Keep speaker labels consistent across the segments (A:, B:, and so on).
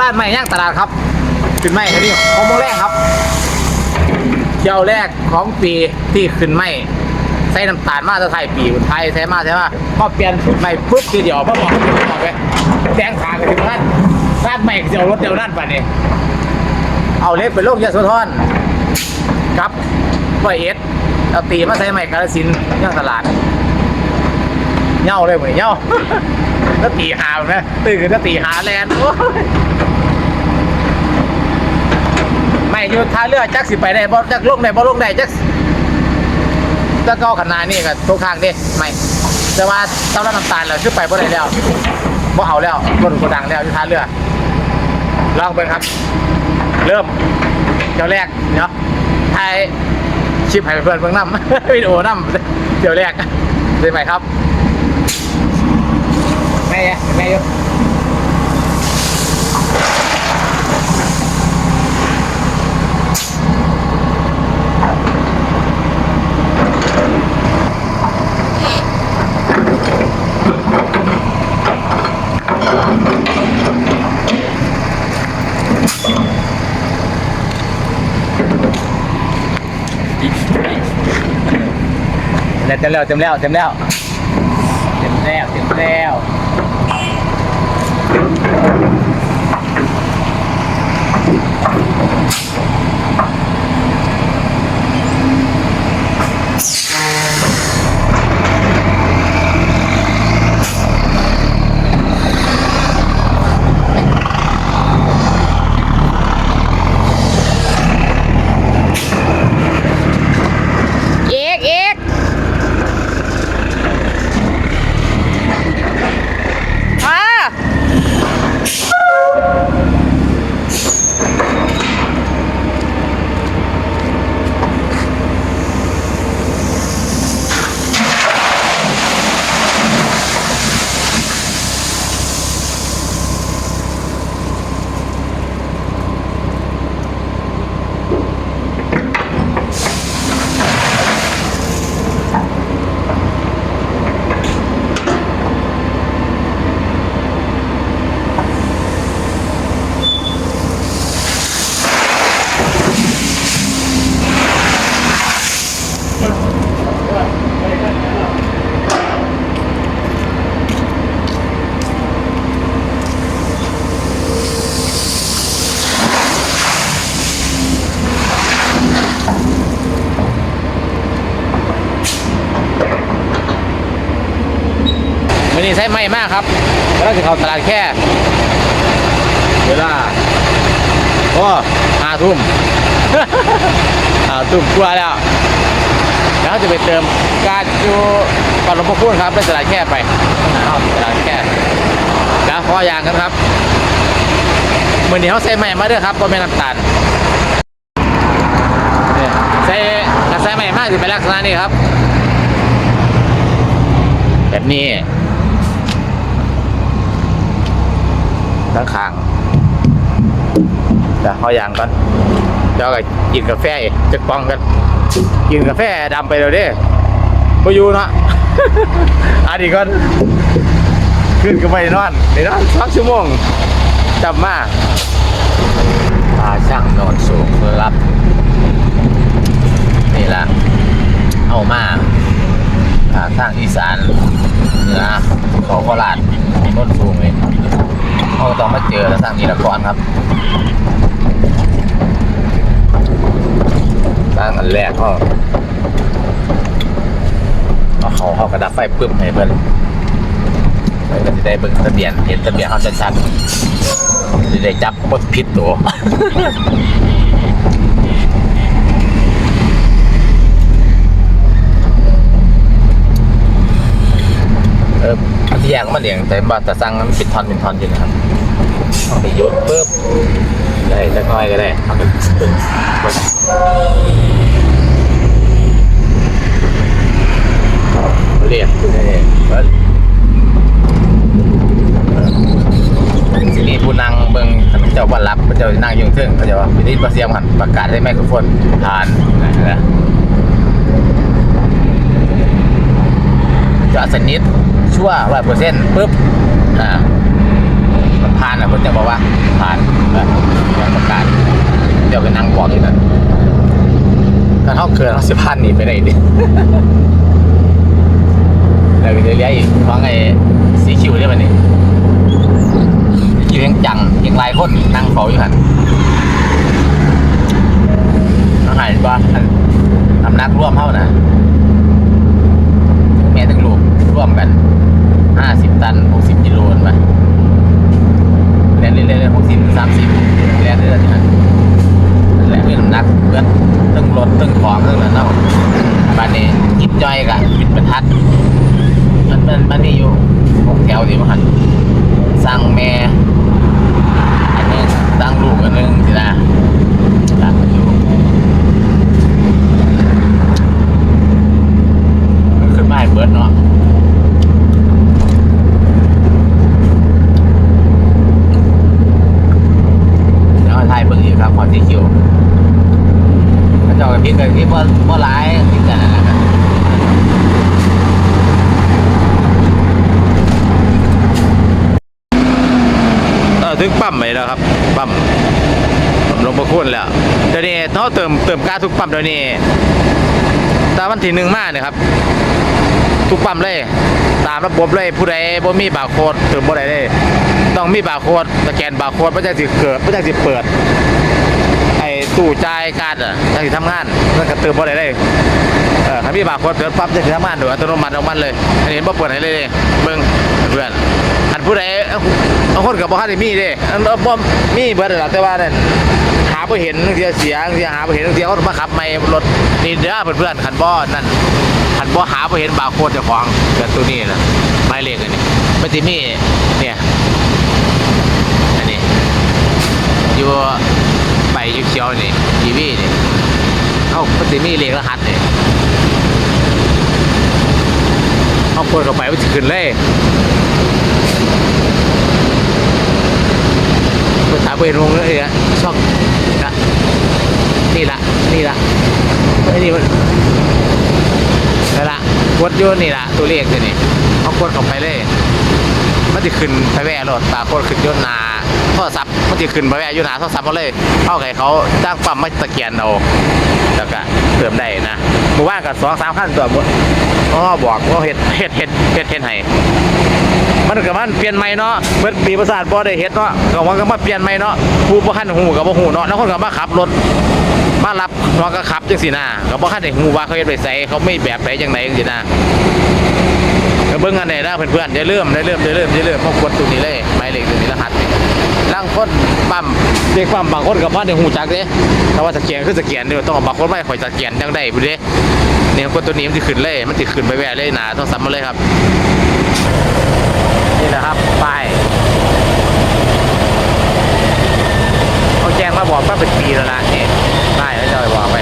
A: รานใหม่ย่างตลาดครับขึ้นใหม่ครับนี่ของโมแรกครับเที่ยวแรกของปีที่ขึ้นใหม่ใส่น้ำตาลมาจะไทยปีคนไทยใส่มาใช่ไหมพอเปลี่ยนใหม่ปุ๊บทีเดียวพ่อบอกบอกไปแจ้งทางกันถึงร้านร้านใหม่เดี๋ยวรถเดี๋ยวนั่นไปเนี่ยเอาเล็กไปโลกยาสุทอนครับไวเอสเอาตีมาใส่ใหม่กาลสินย่างตลาดเหย่าเลยเหมือนเหย่าแล้วตีหาไหมตื่นแล้วตีหาแลนด์ ไม่อยู่ท่าเรือจักสิไปได้บ่จักลงได้บ่ลงได้จักจะเก้าขนาดนี้ก็ทุกทางเด้ไม่แต่ว่าเจ้าละน้ำตาลแล้วขึ้นไปบ่ได้แล้วบ่เอาแล้วบ่ถูกดังแล้วอยู่ท่าเรือลองเบิ่งครับ เริ่มเจ้าแรกเนาะไทยชิปให้เพื่อนเบิ่งน้ำวิดีโอน้ำเดี๋ยวแรกได้ไหมครับแม่ยะแม่ยุะเต็มแล้วเต็มแล้วเต็มแล้วเต็มแล้วเต็มแล้ว ม่มากครับแล้วจะเข้าตลาดแค่ เวลาก็ห้าทุ่มห้าทุ่มกว่าแล้วแล้วจะไปเติมการอยู่ก่อนหลวงพ่อคุณครับได้ตลาดแค่ไปเอาตลาดแค่แล้วขอยางกันครับมือนี้เขาใส่ใหม่มาเด้อครับก็ไม่น้ำตาลเนี่ยใส่กระใส่ใหม่มากจะเป็นลักษณะนี้ครับ แบบนี้ ทั้งข้างเดี๋ยวเอาอย่างก่อนเดี๋ยวก็กินกาแฟอีกจะปองกัน กินกาแฟดำไปแล้วเด้ไปอยู่เนาะอันนี้ก่อนขึ้นก็ไปนอนไปนอนสักชั่วโมงจำมาตาช่างนอนสูงครับ นี่ละเอามาทางอีสานเหนือขอโคราชนนสูงเลย เจอแล้างนี้ละก่อนครับทางอันแรกก็เขาเขากระดับไฟปึ๊บให้เพิ่นเพิ่นก็จะได้เบิ่งทะเบียนเห็นทะเบียนเขาชัดๆจะได้จับบ่ผิดตัวเออที่แยกมาเลี้ยงแต่ว่าแต่สั่งมันเป็นทอนเป็นทอนอยู่นะครับ เอาไปยดปุ๊บได้จะน้อยก็ได้เอาไปตึงเรียกคือได้สิรีผู้นั่งเบิ่งเจ้าบ้านรับเจ้านั่งอยุ่งเทิงเขาจะว่าวิธีประเสียมหันประกาศให้ไมโครโฟนผ่านนะจะสนิทชั่วร้อยเปอร์เซ็นต์ปุ๊บอ่ามัน ผ่านอะคนจะบอกว่าผ่านแล้วยังประกาศเดี๋ยวไปนั่งบอกเลยนะ ถ้าเขาเกินเขาสิผ่านหนีไปได้ดิแล้วก็จะเรียกอีกน้องไอ้สีคิวได้ป่ะนี่คิวยังจังยังหลายคนนั่งเฝ้าอยู่หันน้องหายว่าน้ำหนักร่วมเท่านะแม่ทั้งลูกร่วมกันห้าสิบตันหกสิบกิโลนไปเล่นเล่นเล่นหกสิบสามสิบเล่นเรื่อยๆนะนั่นแหละเรื่องน้ำหนักเพื่อน ตึ้งรถตึ้งของตึ้งนั้นเนาะบ้านนี้กินจ้อยกะปิดบรรทัด มันมันมันมีอยู่หกแถวที่มันหันสร้างแม่อันนึงสร้างลูกอันนึงสินะสร้างอยู่มันขึ้นมาให้เบิร์ดเนาะแล้วมาถ่ายเบิ่งอีกครับพอที่คิว พระเจ้ากับพี่กับพี่ว่าว่าร้ายพี่กันนั่นแหละครับเออถึงปั๊มไปแล้วครับ ปั๊มปั๊มลงประคุณแล้วเดี๋ยวนี้เขาเติมเติมก๊าซทุกปั๊มเดี๋ยวนี้ตามวันที่หนึ่งมาเนี่ยครับ ทุกปั๊มเลย ตามระบบเลยผู้ใดบ่มีบาร์โค้ดเติมบ่ได้เลยต้องมีบาร์โค้ดสแกนบาร์โค้ดมันจะสิเกิดไมันจะสิเปิด ตู้จ่ายการ์ดอะจะสิทำงานมันก็เติมบ่ได้เลยเออถ้ามีบาร์โค้ดเปิดปั๊บจะสิทำงานโดยอัตโนมัติของมันเลยอันนี้บ่เปิดให้เลยเด้เบิ่งเพื่อนอันผู้ใดเอาเอาคนกับบ่ทันได้มีเด้อันบ่มีเบิดล่ะแต่ว่านั่นหาบ่เห็นเสียเสียเสียหาบ่เห็นเสียเขามาขับไม่รถนี่เด้อเพื่อนๆคันบ่นั่นคันบ่หาบ่เห็นบาร์โค้ดเจ้าของกับตัวนี้น่ะหมายเลขอันนี้มันสิมีเนี่ยอันนี้อยู่ ไปอยู่เขียวนี่ทีวีนี่เอ้ามันสิมีเลขรหัสนี่เอาคนเข้าไปมันจะขึ้นเลยภาษาเบนวงเลยอะช่องนะนี่ละนี่ละไอ้นี่มันนี่ละกดโยนนี่ละตัวเลขตัวนี้เอากดเข้าไปเลย มันจะขึ้นไปแว่รถตาโคตรขึ้นโยนนา โทรศัพท์มันจะขึ้นไปแว่อยู่หนาโทรศัพท์มาเลยเข้าไงเขาจ้างปั๊มไม่ตะเกียนเอาแล้วก็เติมได้นะหมู่บ้านกับสองสามขั้นตัวหมดอ๋อบอกว่าเห็ดเห็ดเห็ดเห็ดเห็ดไห้มันกับมันเปลี่ยนใหม่เนาะเมื่อปีประสาทบ่ได้เห็ดเนาะก็ว่าก็มาเปลี่ยนใหม่เนาะผู้บ่คันหูกับบ่หูเนาะแล้วคนก็มาขับรถมารับเนาะก็ขับจังซี่นะก็บ่คันได้หูว่าเขาเฮ็ดไปใส่เขาไม่แบบไหนจังไหนจังซี่นะก็เบิ่งกันได้นะเพื่อนๆอย่าลืมอย่าลืมอย่าลืมอย่าลืมมากดตัวนี้เลยหมายเลขตัวนี้รหัส นี่ล่างคนปั๊มเด็กปั๊มบางคนกับบ้านในหูจักเด้ถ้าว่าสแกนคือสแกนเด้อต้องเอาบางคนไม่ข่อยสแกนจังได้พุ่นเด้เนี่ยกดตัวนี้มันสิขึ้นเลยมันสิขึ้นไปแว่เลยหนาต้องซ้ำมาเลยครับ นี่แหละครับป้ายเขาแจ้งมาบอกว่าเป็นปีแล้วนะนี่ป้ายเขาจะบอกไป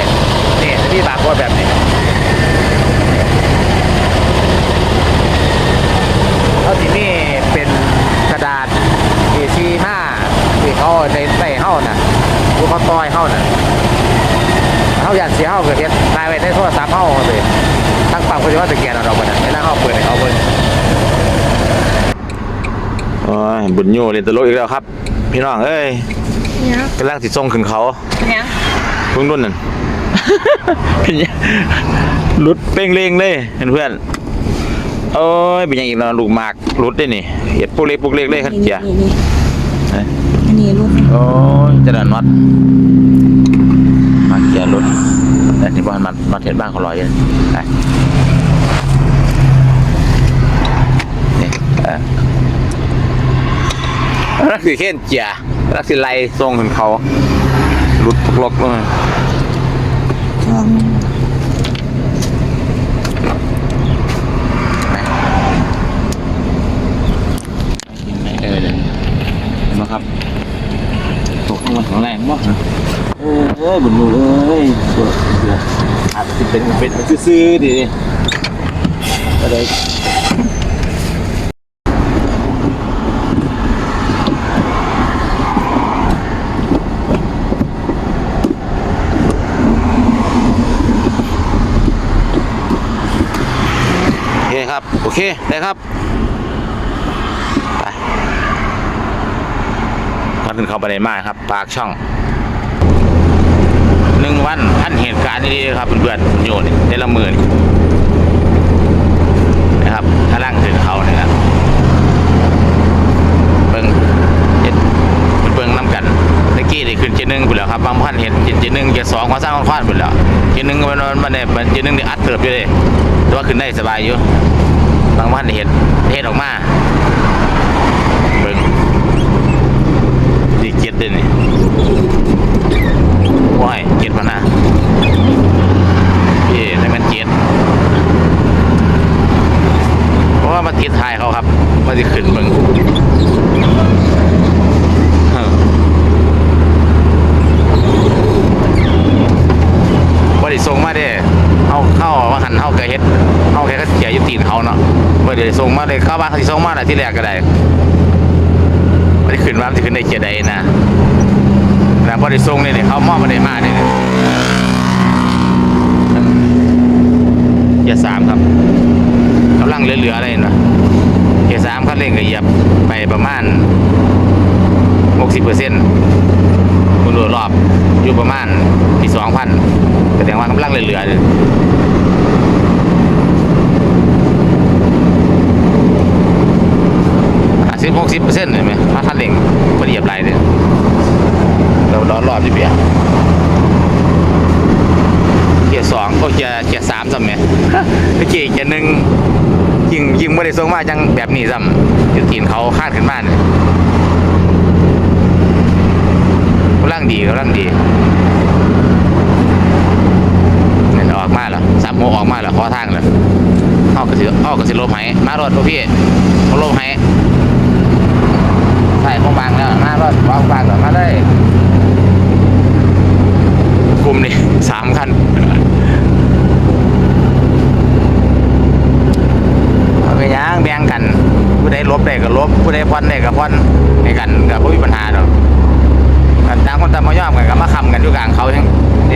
A: นี่ที่บาร์โค้ดแบบนี้ เขาที่นี่เป็นกระดาษ A45 ที่ เขาในใส่เฮ้าน่ะผู้เขาต้อยเฮ้าน่ะเฮ้าอยากเสียเฮ้าเกิดเฮ็ดตายไว้ในโทรศัพท์เฮ้าเลยทั้งปั๊มเขาจะว่าตะเกียนเอาดอกมันน่ะไม่น่าเฮ้าเปิดให้เขาเบิ่งโอ้ยบุญโยเล่นตลกอีกแล้วครับ พี่น้องเอ้ย
B: นี่ย
A: กำลังสิส่งขึ้นเขา
B: เนี่ย
A: เพิ่งรุ่นนั่นเป็นยังรุดเป้งเลงเลยเพื่อนๆโอ้ยเป็นยังอีกแล้วลูกหมากรุดได้นี่เห็ดพวกเล็กพวกเล็กเลยครับเจีย
B: นี่นี่
A: เอ้ย
B: อันนี้รุ่น
A: โอ้ยจะดันวัดมาเกียร์รถแต่ที่บ้านมันมาเห็นบ้านเขาลอยอยู่ไปนี่เออรักสิเข่นเจียรักสิไล่ทรงของเขารุดพกล็อกเลย
B: ช่อง
A: เออเดี๋ยวมาครับตกลงมาของแรงมั้งเออเอ้ยบุญมูเอ้ยปวดเดือดอาจจะเป็นเป็นมันซื่อๆดิก็เลยโอเครับโอเคได้ครับไปพันเขาไปไหนมาครับ ปากช่อง หนึ่งวันท่านเหตุการณ์นี้ครับเพื่อนๆโยนได้ละหมื่นนะครับถ้าล่างขึ้นเขาเนี่ยนะเบิ้งเฮ็ดเบิ้งน้ำกันตะกี้ได้ขึ้นเจดหนึงไปแล้วครับบางพันเห็นเจดหนึงเจดสองมาสร้างควานไปแล้วเจดหนึงมันมันมันเนี่ยเจดหนึงเนี่ยอัดเติบอยู่เลยแต่ว่าขึ้นได้สบายอยู่บางพันเห็นเห็ดออกมาเบิ่งดีเจ็ดเด้นี่ ว้ายเจ็ดพันนะเอ๊ะนั่มันเจ็ดเพราะว่ามาติดทายเขาครับมาจะขึ้นเบิ่งบ่ได้ส่งมาเด้เฮาเข้าว่าหันเฮาก็เฮ็ดเฮาแค่ก็เสียอยู่ตีนเขาเนาะบ่ได้ส่งมาเลยเข้าบ้านเขาส่งมาแล้วที่แรกก็ได้มันขึ้นมามันจะขึ้นได้เกียร์ใดนะ แล้วพอได้ส่งเนี่ยเขามอบมาได้มาเนี่ยเกียร์สามครับกำลังเหลือๆอะไรนะเกียร์สามคันเร่งก็เหยียบไปประมาณหกสิบเปอร์เซ็นต์คุณดูรอบอยู่ประมาณปีสองพันแสดงว่ากำลังเหลือๆเลยห้าสิบหกสิบเปอร์เซ็นต์เห็นไหมถ้าคันเร่งพอดีเหยียบไหลเลยเรา ล้อรอบที่เบียร์เกียร์สองก็เกียร์เกียร์สามซ้ำไหมเมื่อกี้เกียร์หนึ่งยิงยิงไม่ได้ส่งมาจังแบบนี้ซ้ำอยู่ตีนเขาคาดขึ้นมาเนี่ยกำลังดีกำลังดีเนี่ยออกมาแล้วสามโมงออกมาแล้วขอทางแล้วเอากระสิเอากระสิลบให้มารถพวกพี่เขาลบให้ใส่คงบางแล้วมารถวางบางก่อนมาเลย กลุ่มนี่สามคันเอาไปย่างแบ่งกันผู้ใดลบได้ก็ลบผู้ใดพอนได้ก็พอนให้กันกับผู้มีปัญหาดอกกันต่างคนต่างมายอมกันก็มาคำกันอยู่กลางเขายัง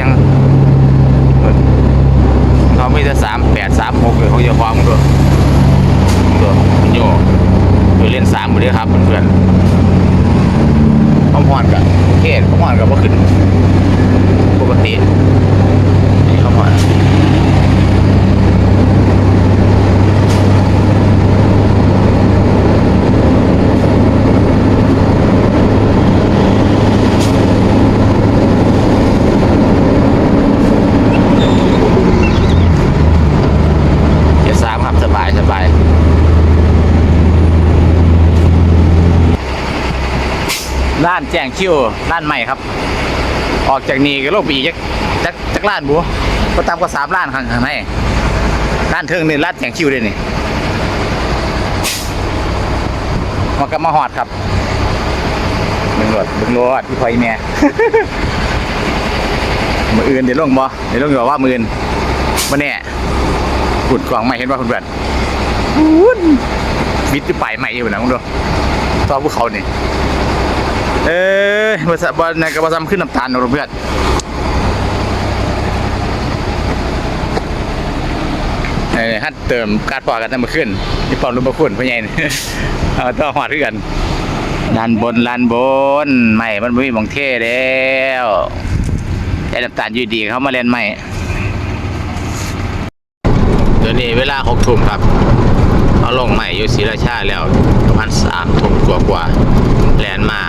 A: ยังเขาไม่จะสามแปดสามหกเลยเขาจะความด้วยตัวโยอยู่เล่นสามหมดเลยครับเพื่อนๆข้าวหอนกับโอเคข้าวหอนกับว่าขึ้น ปกตินี่ข้าวหอนเดี๋ยวสามครับสบายสบายร้านแจ้งคิวร้านใหม่ครับ ออกจากนี้ก็ลงไปอีกจักจักจักร้านบัวก็ตามก็สามร้านข้างข้างในร้านเทิงนี่ร้านแจ้งคิวเลยนี่มันก็มาหอดครับเบึงรถเบึงรถพี่พลอยแม่มืออื่นเดี๋ยวลงบ่เดี๋ยวลงอยู่ว่ามืออื่นวันนี้ขุดกล่องใหม่เห็นว่าคุณเพื่อนวุ้นมิดจะไปใหม่อยู่นะคุณดูตอนพวกเขานี่ เอ้ยบริษัทบอลในกระบะซ้ำขึ้นน้ำตาลนะเพื่อนเอ้ยฮัดเติมการปอกันน้ำมาขึ้นนี่ปอมรูปคุณพ่อใหญ่เอาต่อหอดขึ้นกันลานบนลานบนไม่มันไม่มีมองเท่แล้วแต่น้ำตาลอยู่ดีเขามาเล่นใหม่เดี๋ยวนี้เวลาหกทุ่มครับเอาลงใหม่อยู่ศรีราชาแล้วประมาณสามทุ่มกว่ากว่าๆแลนมา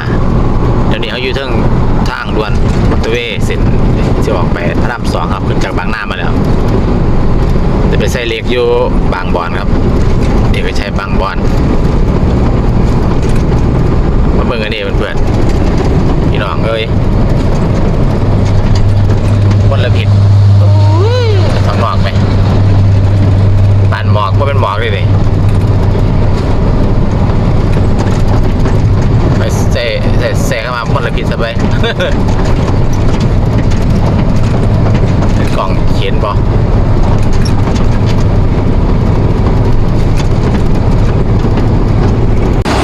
A: นี้เขาอยู่เทั้งทางด่วนมอเตอร์เวย์เส้นจะออกไปพระรามสองครับขึ้นจากบางนามาแล้วจะไปใส่เล็กอยู่บางบอนครับเอกชัยบางบอนมาเบิ่งกันนี่เพื่อนๆพี่น้องเอ้ยคนละผิดทางนอกไหมป่านหมอกก็เป็นหมอกเลยนี่ ไปเซเซเซเข้ามาพ่นละพิษซะไปเป็นกล่องเขียนบอ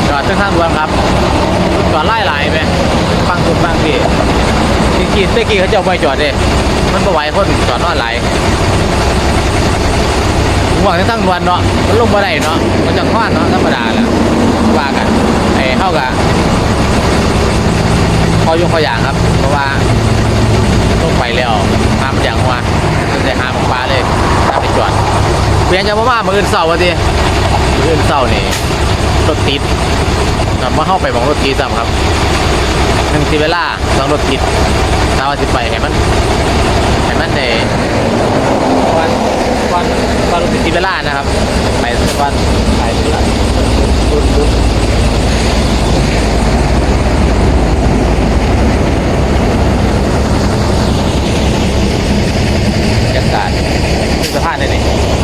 A: จอดข้างๆด่วนครับจอดไล่หลายไหมฟังคุณฟังพี่จริงๆตะกี้เขาจะเอาไปจอดเด้มันก็ไหวคนจอดนอนหลายหวังจะตั้งด่วนเนาะมันลงบ่ได้เนาะมันจะคว้านเนาะธรรมดาแหละว่ากันากับเขายุ่งขาอย่างครับ เพราะว่าลงไปแล้วน้ำอย่างว่าจะหาปลาเลยตามไปจอดเพียงจะว่ามืออื่นเสาร์วะทีมืออื่นเสาร์นี่รถติดนำมาเข้าไปมองรถติดซ้ำครับหนึ่งทีเวลาสองรถติดถ้าว่าสิไปให้มันให้มันในวันวันวันรถติดทีเวลานะครับไปวันไปเวลารุ่นรุ่น บ รรยากาศสะพานได้นี่